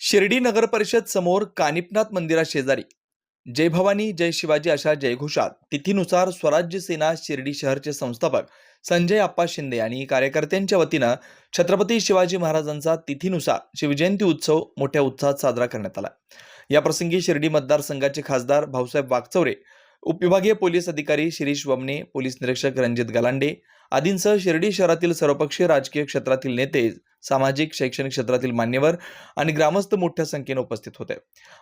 शिर्डी नगर परिषद समोर कानिपनाथ मंदिरा शेजारी. जय भवानी जय शिवाजी अशा जयघोषात. तिथीनुसार स्वराज्य सेना शिर्डी शहरचे संस्थापक संजय आप्पा शिंदे आणि कार्यकर्त्यांच्या वतीनं छत्रपती शिवाजी महाराजांचा तिथीनुसार शिवजयंती उत्सव मोठ्या उत्साहात साजरा करण्यात आला. या प्रसंगी शिर्डी मतदारसंघाचे खासदार भाऊसाहेब वागचौरे उपविभागीय पोलीस अधिकारी शिरीष वमने पोलीस निरीक्षक रणजित गलांडे आदींसह शिर्डी शहरातील सर्वपक्षीय राजकीय क्षेत्रातील नेते सामाजिक शैक्षणिक क्षेत्रातील मान्यवर आणि ग्रामस्थ मोठ्या संख्येने उपस्थित होते.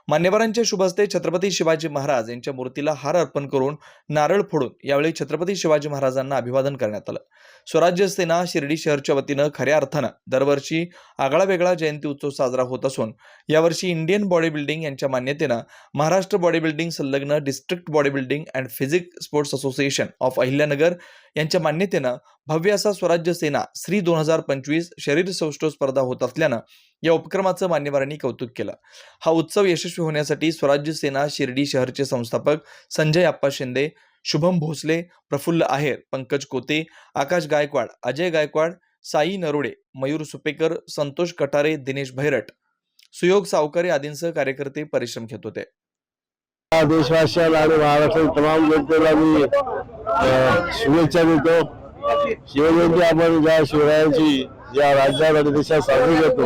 मान्यवरांच्या शुभस्ते छत्रपती शिवाजी महाराज यांच्या मूर्तीला हार अर्पण करून नारळ फोडून यावेळी छत्रपती शिवाजी महाराजांना अभिवादन करण्यात आलं. स्वराज्य सेना शिर्डी शहरच्या वतीनं खऱ्या अर्थानं दरवर्षी आगळा वेगळा जयंती उत्सव साजरा होत असून यावर्षी इंडियन बॉडी बिल्डिंग यांच्या मान्यतेनं महाराष्ट्र बॉडी बिल्डिंग संलग्न district body building and physique sports association of Ahilyanagar यांच्या मान्यतेनं भव्य असा स्वराज्य सेना श्री दोन हजार पंचवीस शरीर सौष्ठव स्पर्धा होत असल्यानं या उपक्रमाचं मान्यवरांनी कौतुक केलं. हा उत्सव यशस्वी होण्यासाठी स्वराज्य सेना शिर्डी शहरचे संस्थापक संजय आप्पा शिंदे शुभम भोसले प्रफुल्ल आहेर पंकज कोते आकाश गायकवाड अजय गायकवाड साई नरोडे मयूर सुपेकर संतोष कटारे दिनेश भैरट सुयोग सावकारे आदींसह कार्यकर्ते परिश्रम घेत होते. देशवासियाला आणि महाराष्ट्रातील तमाम जनतेला मी शुभेच्छा देतो. शिवजयंती आपण ज्या शिवरायांची ज्या राज्यात आणि देशात साजरी करतो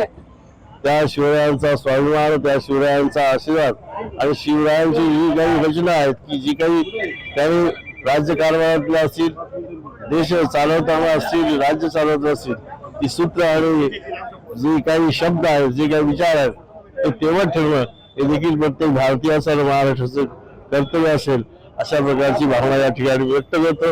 त्या शिवरायांचा स्वाभिमान त्या शिवरायांचा आशीर्वाद आणि शिवरायांची ही काही रचना आहेत की जी काही त्यांनी राज्यकारभारातल्या असतील देश चालवताना असतील राज्य चालवत असतील ती सूत्र आणि जे काही शब्द आहेत जे काही विचार आहेत ते तेवढ ठेवणं हे देखील प्रत्येक भारतीयाचं आणि महाराष्ट्राचं कर्तव्य असेल. अशा प्रकारची भावना या ठिकाणी व्यक्त करतो.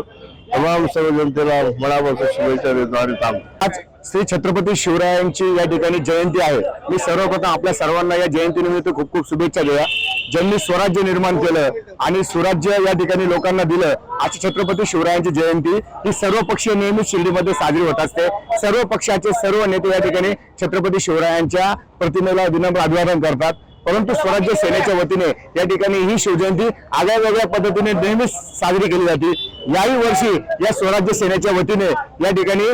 तमाम सर्व जनतेला मनापासून शुभेच्छा देतो आणि थांबतो. आज श्री छत्रपती शिवरायांची या ठिकाणी जयंती आहे. मी सर्वप्रथम आपल्या सर्वांना या जयंतीनिमित्त खूप खूप शुभेच्छा देऊया. ज्यांनी स्वराज्य निर्माण केलं आणि स्वराज्य या ठिकाणी लोकांना दिलं अशी छत्रपती शिवरायांची जयंती. ही सर्व पक्षीय नेहमीच शिर्डीमध्ये साजरी होत असते. सर्व पक्षाचे सर्व नेते या ठिकाणी छत्रपती शिवरायांच्या प्रतिमेला विनम्र अभिवादन करतात. परंतु स्वराज्य सेनेच्या वतीने या ठिकाणी ही शिवजयंती आगळ्या वेगळ्या पद्धतीने नेहमीच साजरी केली जाते. याही वर्षी या स्वराज्य सेनेच्या वतीने या ठिकाणी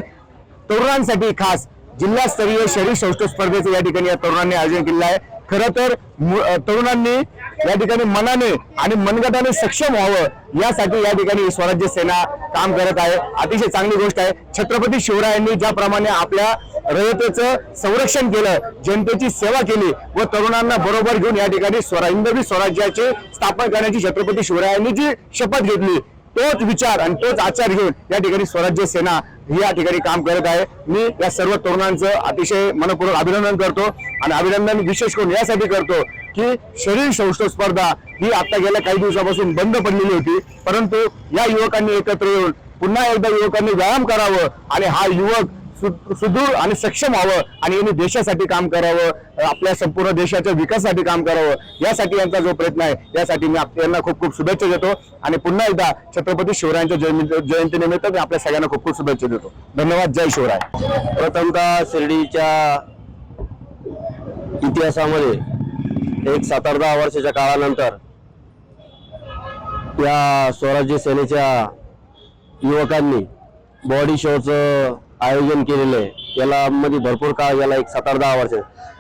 तरुणांसाठी खास जिल्हास्तरीय शरीर सौष्ठव स्पर्धेचं या ठिकाणी या तरुणांनी आयोजन केलेलं आहे. खरं तर तरुणांनी या ठिकाणी मनाने आणि मनगटाने सक्षम व्हावं यासाठी या ठिकाणी स्वराज्य सेना काम करत आहे. अतिशय चांगली गोष्ट आहे. छत्रपती शिवरायांनी ज्याप्रमाणे आपल्या रयतेचं संरक्षण केलं जनतेची सेवा केली व तरुणांना बरोबर घेऊन या ठिकाणी स्वराहिंदवी स्वराज्याचे स्थापन करण्याची छत्रपती शिवरायांनी जी शपथ घेतली तोच विचार आणि तोच आचार घेऊन या ठिकाणी स्वराज्य सेना ही या ठिकाणी काम करत आहे. मी या सर्व तरुणांचं अतिशय मनपूर्वक अभिनंदन करतो आणि अभिनंदन विशेष करून यासाठी करतो की शरीर सौष्ठव स्पर्धा ही आता गेल्या काही दिवसापासून बंद पडलेली होती. परंतु या युवकांनी एकत्र येऊन पुन्हा एकदा युवकांनी व्यायाम करावं आणि हा युवक सुदृढ आणि सक्षम व्हावं आणि यांनी देशासाठी काम करावं आपल्या संपूर्ण देशाच्या विकासासाठी काम करावं यासाठी यांचा जो प्रयत्न आहे यासाठी मी यांना खूप खूप शुभेच्छा देतो. आणि पुन्हा एकदा छत्रपती शिवरायांच्या जयंती जयंतीनिमित्त मी आपल्या सगळ्यांना खूप खूप शुभेच्छा देतो. धन्यवाद. जय शिवराय. प्रथमतः शिर्डीच्या इतिहासामध्ये एक सात आठ दहा वर्षाच्या काळानंतर या स्वराज्य सेनेच्या युवकांनी बॉडी शोचं आयोजन केलेलं आहे. याला मध्ये भरपूर काळ याला एक सात आठ दहा वर्ष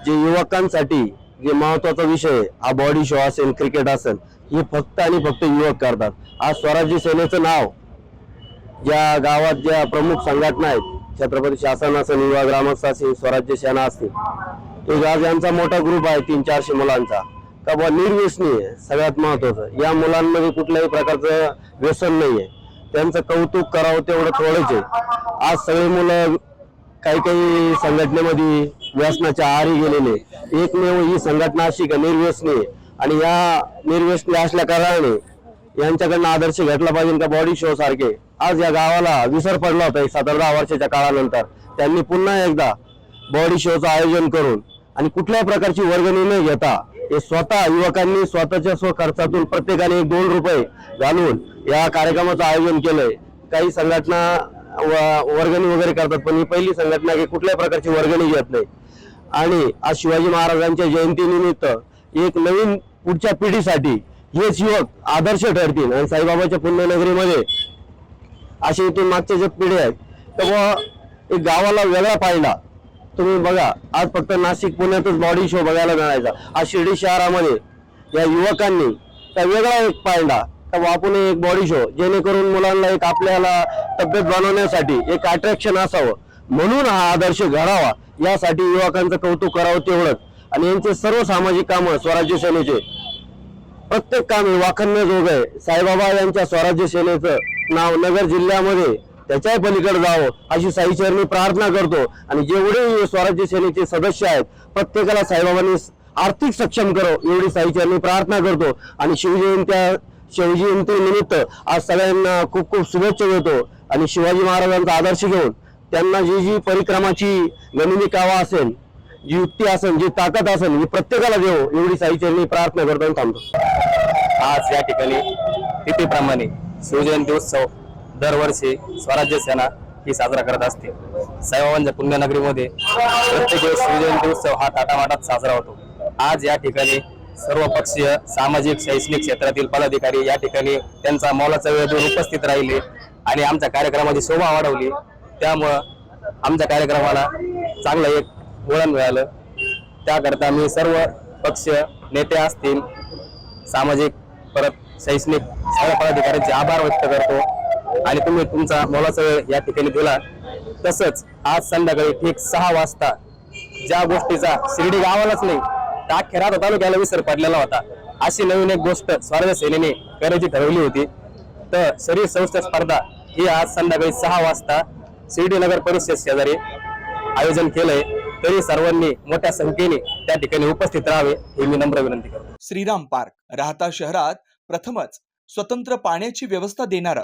जे युवकांसाठी जे महत्त्वाचा विषय हा बॉडी शो असेल क्रिकेट असेल हे फक्त आणि फक्त युवक करतात. आज स्वराज्य सेनेचं नाव ज्या गावात ज्या प्रमुख संघटना आहेत छत्रपती शासन असेल युवा ग्रामस्थ असेल स्वराज्य सेना असतील तो आज यांचा मोठा ग्रुप आहे तीन चारशे मुलांचा का बा निर्व्यसनी आहे सगळ्यात महत्वाचं. या मुलांमध्ये कुठल्याही प्रकारचं व्यसन नाहीये. त्यांचं कौतुक करावं तेवढं थोडंच आहे. आज सगळे मुलं काही काही संघटनेमध्ये व्यसनाच्या आहारी गेलेले एकमेव ही संघटना अशी का निर्व्यसनी आणि या निर्व्यसनी असल्या कारणाने यांच्याकडनं आदर्श घेतला पाहिजे का बॉडी शो सारखे? आज या गावाला विसर पडला होता सात दहा वर्षाच्या काळानंतर. त्यांनी पुन्हा एकदा बॉडी शोचं आयोजन करून आणि कुठल्याही प्रकारची वर्गणी न घेता हे स्वतः युवकांनी स्वतःच्या स्व खर्चातून प्रत्येकाने एक दोन रुपये घालून या कार्यक्रमाचं आयोजन केलंय. काही संघटना व- वर्गणी वगैरे करतात पण ही पहिली संघटना की कुठल्याही प्रकारची वर्गणी घेत नाही. आणि आज शिवाजी महाराजांच्या जयंतीनिमित्त एक नवीन पुढच्या पिढीसाठी हेच युवक आदर्श ठरतील. आणि साईबाबाच्या पुण्यनगरीमध्ये अशी इथून मागच्या ज्या पिढी आहेत तर एक गावाला वेगळा पाहिला. तुम्ही बघा आज फक्त नाशिक पुण्यातच बॉडी शो बघायला मिळायचा. आज शिर्डी शहरामध्ये या युवकांनी त्या वेगळा एक पाळला तर वापून एक बॉडी शो जेणेकरून मुलांना एक आपल्याला तब्येत बनवण्यासाठी एक अट्रॅक्शन असावं. म्हणून हा आदर्श घडावा यासाठी युवकांचं कौतुक करावं तेवढंच. आणि यांचे सर्व सामाजिक कामं स्वराज्य सेनेचे. प्रत्येक काम हे वाखाणण्याजोग आहे. साईबाबा यांच्या स्वराज्य सेनेचं नाव नगर जिल्ह्यामध्ये त्याच्याही पलीकडे जावं अशी साईचरणी प्रार्थना करतो. आणि जेवढे स्वराज्य सेनेचे सदस्य आहेत प्रत्येकाला साईबाबांनी आर्थिक सक्षम करो एवढी साईचरणी प्रार्थना करतो. आणि शिवजयंत्या शिवजयंतीनिमित्त आज सगळ्यांना खूप खूप शुभेच्छा देतो. आणि शिवाजी महाराजांचा आदर्श घेऊन त्यांना जी जी परिक्रमाची गनिमी कावा असेल जी युक्ती असेल जी ताकद असेल ही प्रत्येकाला देऊ एवढी साईचरणी प्रार्थना करतो आणि थांबतो. आज या ठिकाणी प्रमाणे शिवजयंती उत्सव दरवर्षी स्वराज्य सेना ही साजरा करत असते. साईबाबांच्या पुण्यनगरीमध्ये प्रत्येक वेळेस शिवजयंती उत्सव हा थाटामाटात साजरा होतो. आज या ठिकाणी सर्व पक्षीय सामाजिक शैक्षणिक क्षेत्रातील पदाधिकारी या ठिकाणी त्यांचा मौलाचा वेळ देऊन उपस्थित राहिले आणि आमच्या कार्यक्रमाची शोभा वाढवली. त्यामुळं आमच्या कार्यक्रमाला चांगलं एक वळण मिळालं. त्याकरता मी सर्व पक्ष नेते असतील सामाजिक परत शैक्षणिक सर्व पदाधिकाऱ्यांचे आभार व्यक्त करतो. आणि तुम्ही तुमचा मोलाचा वेळ या ठिकाणी दिला. तसंच आज संध्याकाळी ठीक सहा वाजता ज्या गोष्टीचा शिर्डी गावालाच नाही त्या खेरात तालुक्याला विसर पडलेला होता. अशी नवीन एक गोष्ट स्वराज्य सेनेने करायची ठरवली होती. तर शरीर संस्था स्पर्धा ही आज संध्याकाळी सहा वाजता शिर्डी नगर परिषद शेजारी आयोजन केलंय. तरी सर्वांनी मोठ्या संख्येने त्या ठिकाणी उपस्थित राहावे ही मी नम्र विनंती करतो. श्रीराम पार्क राहता शहरात प्रथमच स्वतंत्र पाण्याची व्यवस्था देणारं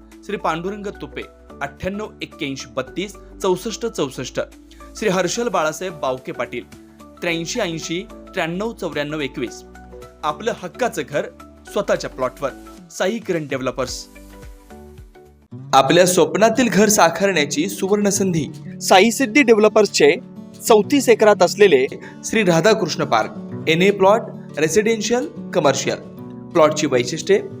श्री पांडुरंग तुपे अठ्ठ्याण्णव एक्क्याऐंशी बत्तीस चौसष्ट चौसष्ट. श्री हर्षल बाळासाहेब बावके पाटील त्र्याऐंशी ऐंशी त्र्याण्णव चौऱ्याण्णव एकवीस. आपलं हक्काचं घर स्वतःच्या प्लॉटवर. साई किरण डेव्हलपर्स. आपल्या स्वप्नातील घर साकारण्याची सुवर्ण संधी साई सिद्धी डेव्हलपर्सचे चौतीस एकरात असलेले Shri Radhakrishna park N A plot residential commercial. प्लॉटची वैशिष्ट्ये